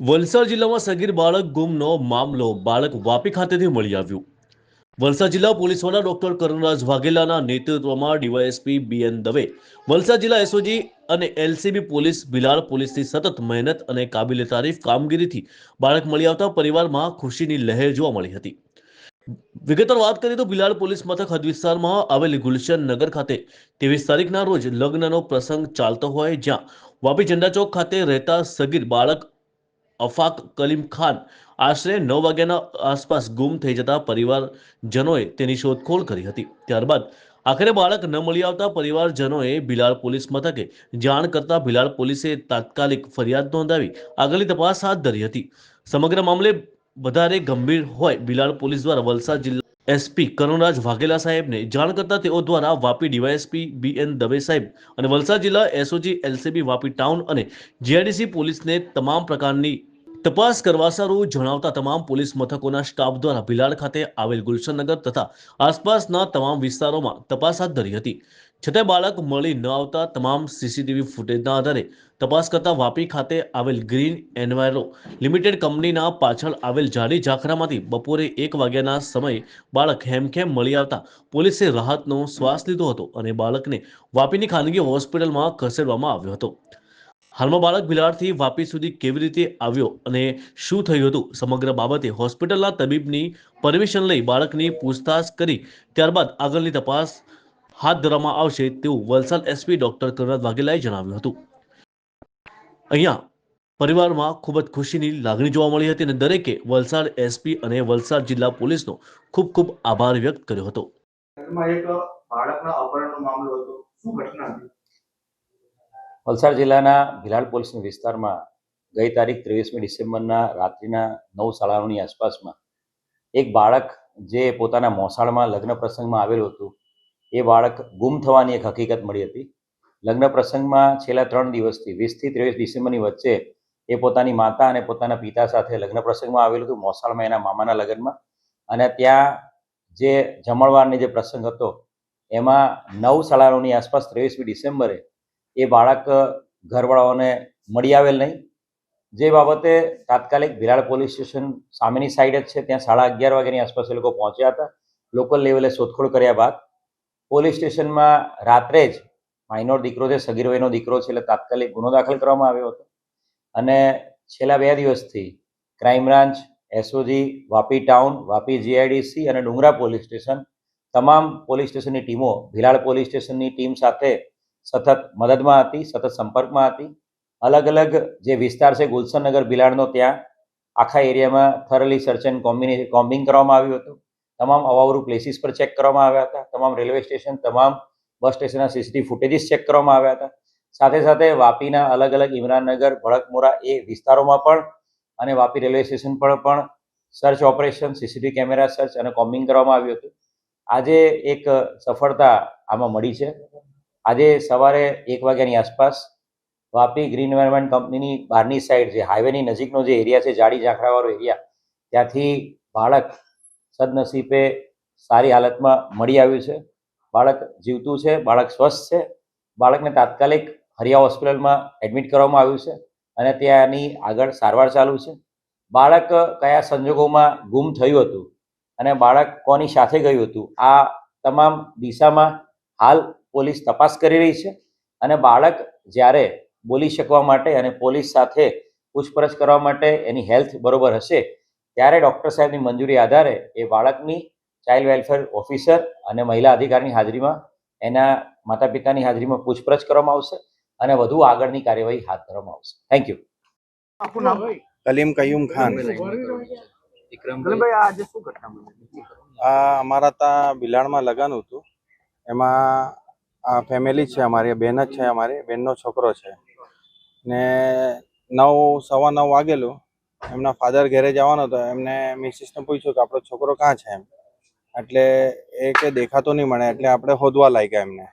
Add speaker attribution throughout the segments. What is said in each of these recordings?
Speaker 1: વલસાડ જિલ્લામાં સગીર બાળક ગુમનો મામલો બાળક વાપી ખાતેથી મળી આવ્યું. વલસાડ જિલ્લા પોલીસ વડા ડોક્ટર કરુણરાજ વાઘેલાના નેતૃત્વમાં ડીવાયએસપી બીએન દવે, વલસાડ જિલ્લા એસઓજી અને એલસીબી પોલીસ ભિલાડ પોલીસની સતત મહેનત અને કાબિલે તારીફ કામગીરીથી બાળક મળી આવતા પરિવારમાં ખુશીની લહેર જોવા મળી હતી. વિગતવાર વાત કરીએ તો ભિલાડ પોલીસ મથક હદ વિસ્તારમાં આવેલી ગુલશન નગર ખાતે ત્રેવીસ તારીખના રોજ લગ્નનો પ્રસંગ ચાલતો હોય, જ્યાં વાપી ઝંડા ચોક ખાતે રહેતા સગીર બાળક અફાક કલીમ ખાન. આશરે નવ વાગ્યાના આસપાસ ગુમ થઈ જતા પરિવારજનોએ તેની શોધખોળ કરી હતી. ત્યારબાદ આખરે બાળક ન મળી આવતા પરિવારજનોએ ભિલાડ પોલીસ મથકે જાણ કરતા ભિલાડ પોલીસે તાત્કાલિક ફરિયાદ નોંધાવી આગળની તપાસ હાથ ધરી હતી. સમગ્ર મામલે વધારે ગંભીર હોય ભિલાડ પોલીસ દ્વારા વલસાડ જિલ્લા એસપી કરુણરાજ વાઘેલા સાહેબને જાણ કરતા તેઓ દ્વારા Vapi DYSP B N Dave સાહેબ અને વલસાડ જિલ્લા એસઓજી એલસીબી વાપી ટાઉન અને જીઆઈડીસી પોલીસને તમામ પ્રકારની તપાસ કરવા સારું જણાવતા તમામ પોલીસ મથકોના સ્ટાફ દ્વારા ભિલાડ ખાતે આવેલ ગુલશનનગર તથા આસપાસના તમામ વિસ્તારોમાં તપાસ હાથ ધરી હતી. છતાં બાળક મળી ન આવતા તમામ સીસીટીવી ફૂટેજના આધારે તપાસ કરતા વાપી ખાતે આવેલ ગ્રીન એન્વાયરો લિમિટેડ કંપનીના પાછળ આવેલ જાડી ઝાંખરામાંથી બપોરે એક વાગ્યાના સમયે બાળક હેમખેમ મળી આવતા પોલીસે રાહતનો શ્વાસ લીધો હતો અને બાળકને વાપીની ખાનગી હોસ્પિટલમાં ખસેડવામાં આવ્યો હતો. હાલમાં બાળક ભિલાડથી વાપી સુધી કેવી રીતે આવ્યો અને શું થયું હતું? સમગ્ર બાબતે હોસ્પિટલના તબીબની પરમિશન લઈ બાળકની પૂછતાછ કરી, ત્યારબાદ આગળની તપાસ હાથ ધરવામાં આવશે તેવું વલસાડ એસપી ડોક્ટર કરુણાથ વાઘેલાએ જણાવ્યું હતું. અહીંયા પરિવારમાં ખૂબ જ ખુશીની લાગણી જોવા મળી હતી અને દરેકે વલસાડ એસપી અને વલસાડ જિલ્લા પોલીસનો ખૂબ ખૂબ આભાર વ્યક્ત કર્યો હતો.
Speaker 2: બાળકના અપહરણનો મામલો હતો. શું ઘટના હતી?
Speaker 3: વલસાડ જિલ્લાના ભિલાડ પોલીસના વિસ્તારમાં ગઈ તારીખ ત્રેવીસમી ડિસેમ્બરના રાત્રિના નવ સાડાની આસપાસમાં એક બાળક જે પોતાના મોસાળમાં લગ્ન પ્રસંગમાં આવેલું હતું, એ બાળક ગુમ થવાની એક હકીકત મળી હતી. લગ્ન પ્રસંગમાં છેલ્લા ત્રણ દિવસથી, વીસથી ત્રેવીસ ડિસેમ્બરની વચ્ચે એ પોતાની માતા અને પોતાના પિતા સાથે લગ્ન પ્રસંગમાં આવેલું હતું, મોસાળમાં એના મામાના લગ્નમાં. અને ત્યાં જે જમણવારની જે પ્રસંગ હતો, એમાં નવ સાડા નવની આસપાસ ત્રેવીસમી ડિસેમ્બરે એ બાળક ઘરવાળાઓને મળી આવેલ નહીં. જે બાબતે તાત્કાલિક ભિલાડ પોલીસ સ્ટેશન સામેની સાઈડ જ છે. ત્યાં સાડા અગિયાર વાગ્યાની આસપાસ એ લોકો પહોંચ્યા હતા. લોકલ લેવલે શોધખોળ કર્યા બાદ પોલીસ સ્ટેશનમાં રાત્રે જ માઇનોર દીકરો છે સગીર વયનો દીકરો છે, એટલે તાત્કાલિક ગુનો દાખલ કરવામાં આવ્યો હતો. અને છેલ્લા બે દિવસથી crime branch, SOG, Vapi town, Vapi GIDC અને ડુંગરા પોલીસ સ્ટેશન, તમામ પોલીસ સ્ટેશનની ટીમો ભિલાડ પોલીસ સ્ટેશનની ટીમ સાથે સતત મદદમાં હતી, સતત સંપર્કમાં હતી. અલગ અલગ જે વિસ્તાર છે, ગુલશનનગર, બિલાડનો, ત્યાં આખા એરિયામાં થરલી સર્ચ એન્ડ કોમ્બિને કોમ્બિંગ કરવામાં આવ્યું હતું. તમામ અવાવરૂ પ્લેસીસ પર ચેક કરવામાં આવ્યા હતા. તમામ રેલવે સ્ટેશન તમામ બસ સ્ટેશનના સીસીટીવી ફૂટેજીસ ચેક કરવામાં આવ્યા હતા. સાથે સાથે વાપીના અલગ અલગ ઇમરાનનગર, ભડકમોરા એ વિસ્તારોમાં પણ અને વાપી રેલવે સ્ટેશન પર પણ search operation CCTV camera search અને કોમ્બિંગ કરવામાં આવ્યું હતું. આજે એક સફળતા આમાં મળી છે. આજે સવારે એક વાગ્યાની આસપાસ વાપી ગ્રીન એન્વાયરમેન્ટ કંપનીની બહારની સાઈડ જે હાઈવેની નજીકનો જે એરિયા છે, જાડી ઝાંખરાવાળો એરિયા, ત્યાંથી બાળક સદનસીબે સારી હાલતમાં મળી આવ્યું છે. બાળક જીવતું છે, બાળક સ્વસ્થ છે. બાળકને તાત્કાલિક હરિયા હોસ્પિટલમાં એડમિટ કરવામાં આવ્યું છે અને ત્યાંની આગળ સારવાર ચાલુ છે. બાળક કયા સંજોગોમાં ગુમ થયું હતું અને બાળક કોની સાથે ગયું હતું? આ તમામ દિશામાં હાલ પોલીસ તપાસ કરી રહી છે અને બાળક જ્યારે બોલી શકવા માટે અને પોલીસ સાથે પૂછપરછ કરવા માટે એની હેલ્થ બરોબર હશે ત્યારે ડૉક્ટર સાહેબની મંજૂરી આધારે એ બાળકની ચાઇલ્ડ વેલફેર ઓફિસર અને મહિલા અધિકારીની હાજરીમાં એના માતા પિતાની હાજરીમાં પૂછપરછ કરવામાં આવશે અને વધુ આગળની કાર્યવાહી હાથ ધરવામાં આવશે. Thank you
Speaker 4: Kalim Qayum Khan.
Speaker 2: આ
Speaker 4: અમારા ત્યાં બિલાડમાં લગન હતું. એમાં આ ફેમિલી છે અમારી બેન જ છે અમારી, બેનનો છોકરો છે. ને નવ, સવા નવ વાગેલું, એમના ફાધર ઘરે જવાનો હતો, એમને મિસિસને પૂછ્યું કે આપણો છોકરો ક્યાં છે? એમ. એટલે એ કે દેખાતો નહીં મળે એટલે આપણે શોધવા લાગ્યા એમને.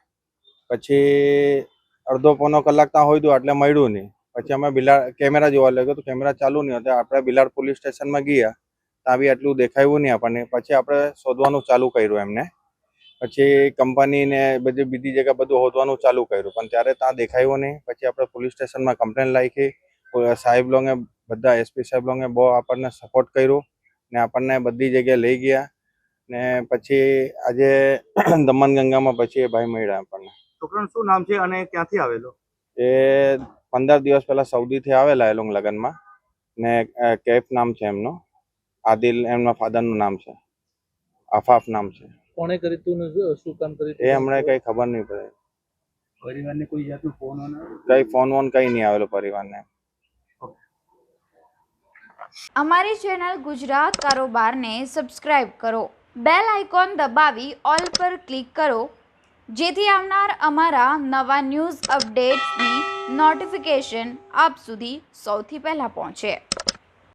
Speaker 4: પછી અડધો પોનો કલાક ત્યાં હોઈતું એટલે મળ્યું નહીં. પછી અમે બિલાડ, કેમેરા જોવા લાગ્યો, તો કેમેરા ચાલુ નહીં હતા, આપણે બિલાડ પોલીસ સ્ટેશનમાં ગયા ત્યાં બી આટલું દેખાયું નહીં આપણને. પછી આપણે શોધવાનું ચાલુ કર્યું એમને. પછી કંપની ને બધી બીજી જગ્યા બધું હોદવાનું ચાલુ કર્યું. પણ ત્યારે ત્યાં દેખાયું નહીં. પછી આપણે પોલીસ સ્ટેશનમાં કમ્પ્લેન લાખી સાહેબ લોંગે બધા એસપી સાહેબ લોંગે બહુ આપણને સપોર્ટ કર્યો ને આપણને બધી જગ્યાએ લઈ ગયા. ને પછી આજે દમણગંગામાં પછી એ ભાઈ મળ્યા આપણને.
Speaker 2: છોકરાનું શું નામ છે અને ક્યાંથી આવેલો?
Speaker 4: એ પંદર દિવસ પહેલા સૌદીથી આવેલા એ લોંગ લગ્નમાં. ને કેફ નામ છે એમનું. આદિલ એમના ફાધરનું નામ છે. આફાફ નામ છે.
Speaker 5: કોણે કરી તું શું કામ કરી
Speaker 4: એ હમણાં કઈ ખબર નહીં પડે.
Speaker 2: પરિવારને કોઈ જાતનું ફોન
Speaker 4: કઈ ફોન ઓન કઈ નહીં આવેલો પરિવારને.
Speaker 6: અમારી ચેનલ ગુજરાત કારોબારને સબસ્ક્રાઇબ કરો. બેલ આઇકોન દબાવી ઓલ પર ક્લિક કરો. જેથી આવનાર અમારા નવા ન્યૂઝ અપડેટ્સની નોટિફિકેશન આપ સુધી સૌથી પહેલાં પહોંચે.